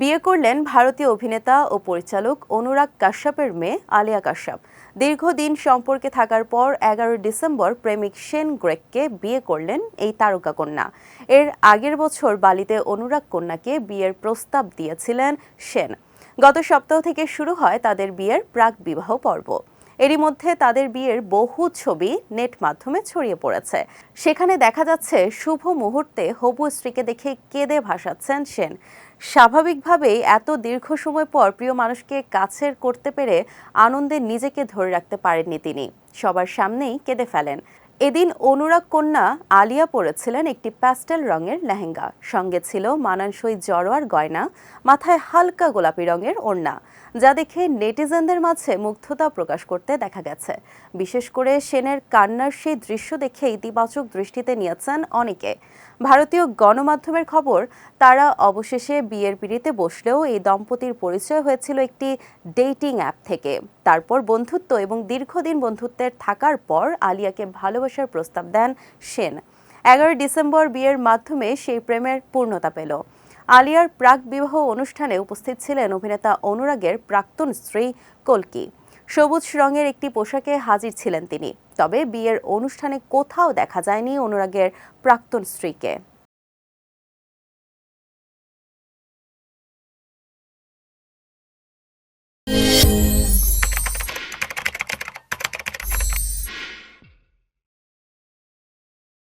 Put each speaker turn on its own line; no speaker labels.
বিয়ে করলেন ভারতীয় অভিনেতা ও পরিচালক অনুরাগ কাশ্যপের মেয়ে আলিয়া কাশ্যপ। দীর্ঘদিন সম্পর্কে থাকার পর এগারোই ডিসেম্বর প্রেমিক সেন গ্রেককে বিয়ে করলেন এই তারকা কন্যা এর আগের বছর বালিতে অনুরাগ কন্যাকে বিয়ের প্রস্তাব দিয়েছিলেন সেন। গত সপ্তাহ থেকে শুরু হয় তাদের বিয়ের প্রাক বিবাহ পর্ব। এরই মধ্যে তাদের বিয়ের বহু ছবি নেট মাধ্যমে ছড়িয়ে পড়েছে। সেখানে দেখা যাচ্ছে শুভ মুহূর্তে হবু স্ত্রীকে দেখে কেঁদে ভাসাচ্ছেন সেন। স্বাভাবিকভাবেই এত দীর্ঘ সময় পর প্রিয় মানুষকে কাছের করতে পেরে আনন্দে নিজেকে ধরে রাখতে পারেননি তিনি। সবার সামনেই কেঁদে ফেলেন। এদিন অনুরাগ কন্যা আলিয়া পরেছিলেন একটি প্যাস্টেল রঙের লেহেঙ্গা। সঙ্গে ছিল মানানসই জড়োয়ার গয়না, মাথায় হালকা গোলাপি রঙের ওড়না, যা দেখে নেটিজেনদের মাঝে মুগ্ধতা প্রকাশ করতে দেখা গেছে। বিশেষ করে সেনের কান্নার সেই দৃশ্য দেখে ইতিবাচক দৃষ্টিতে নিয়েছেন অনেকে। ভারতীয় গণমাধ্যমের খবর, তারা অবশেষে বিয়ের পিড়িতে বসলেও এই দম্পতির পরিচয় হয়েছিল একটি ডেটিং অ্যাপ থেকে। তারপর বন্ধুত্ব এবং দীর্ঘদিন বন্ধুত্বের থাকার পর আলিয়াকে ভালোবাসার প্রস্তাব দেন সেন। এগারোই ডিসেম্বর বিয়ের মাধ্যমে সেই প্রেমের পূর্ণতা পেল। আলিয়ার প্রাক বিবাহ অনুষ্ঠানে উপস্থিত ছিলেন অভিনেতা অনুরাগের প্রাক্তন স্ত্রী কলকি। সবুজ রঙের একটি পোশাকে হাজির ছিলেন তিনি। তবে বিয়ের অনুষ্ঠানে কোথাও দেখা যায়নি অনুরাগের প্রাক্তন স্ত্রীকে।